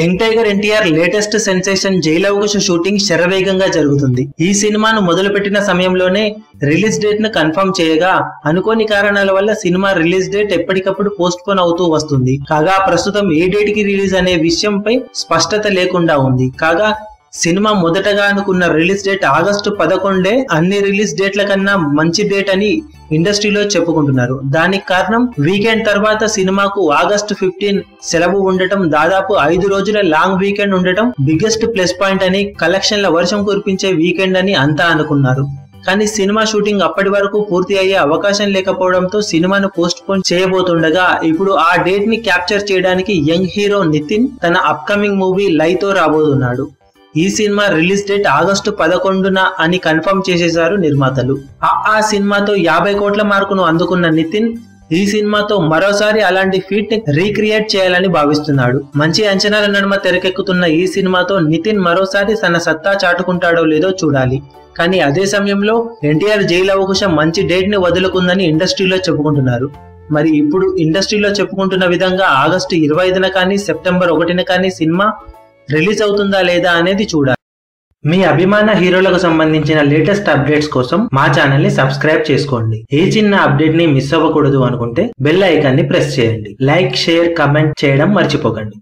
NTR latest sensation Jai Lava Kusa shooting శరవేగంగా జరుగుతుంది. ఈ సినిమాను మొదలుపెట్టిన సమయంలోనే రిలీజ్ డేట్ను కన్ఫర్మ్ చేయగా అనుకోని కారణాల వల్ల సినిమా రిలీజ్ డేట్ ఎప్పటికప్పుడు పోస్ట్ పోన్ అవుతూ వస్తుంది. కాగా ప్రస్తుతం ఏ డేట్కి రిలీజ్ అనే విషయంపై స్పష్టత లేకుండా ఉంది. కాగా సినిమా మొదటగా అనుకున్న రిలీజ్ డేట్ ఆగస్టు పదకొండే అన్ని రిలీజ్ డేట్ల కన్నా మంచి డేట్ అని ఇండస్ట్రీలో చెప్పుకుంటున్నారు. దానికి కారణం వీకెండ్ తర్వాత సినిమాకు ఆగస్టు ఫిఫ్టీన్ సెలవు ఉండటం దాదాపు ఐదు రోజుల లాంగ్ వీకెండ్ ఉండటం బిగ్గెస్ట్ ప్లస్ పాయింట్ అని కలెక్షన్ల వర్షం కురిపించే వీకెండ్ అని అంతా అనుకున్నారు. కానీ సినిమా షూటింగ్ అప్పటి వరకు పూర్తి అయ్యే అవకాశం లేకపోవడంతో సినిమాను పోస్ట్ పోన్ చేయబోతుండగా ఇప్పుడు ఆ డేట్ని క్యాప్చర్ చేయడానికి యంగ్ హీరో నితిన్ తన అప్కమింగ్ మూవీ లైతో రాబోతున్నాడు. ఈ సినిమా రిలీజ్ డేట్ ఆగస్టు పదకొండున అని కన్ఫర్మ్ చేసేశారు నిర్మాతలు. ఆ ఆ సినిమాతో యాభై కోట్ల మార్కును అందుకున్న నితిన్ ఈ సినిమాతో మరోసారి అలాంటి ఫీట్ని రీక్రియేట్ చేయాలని భావిస్తున్నాడు. మంచి అంచనాల నడుమ తెరకెక్కుతున్న ఈ సినిమాతో నితిన్ మరోసారి తన సత్తా చాటుకుంటాడో లేదో చూడాలి. కానీ అదే సమయంలో ఎన్టీఆర్ జైలు అవకాశం మంచి డేట్ని వదులుకుందని ఇండస్ట్రీలో చెప్పుకుంటున్నారు. మరి ఇప్పుడు ఇండస్ట్రీలో చెప్పుకుంటున్న విధంగా ఆగస్టు ఇరవై ఐదున కానీ సెప్టెంబర్ ఒకటిన కానీ సినిమా రిలీజ్ అవుతుందా లేదా అనేది చూడాలి. మీ అభిమాన హీరోలకు సంబంధించిన లేటెస్ట్ అప్డేట్స్ కోసం మా ఛానల్ని సబ్స్క్రైబ్ చేసుకోండి. ఏ చిన్న అప్డేట్ని మిస్ అవ్వకూడదు అనుకుంటే బెల్ ఐకాన్ని ప్రెస్ చేయండి. లైక్ షేర్ కమెంట్ చేయడం మర్చిపోకండి.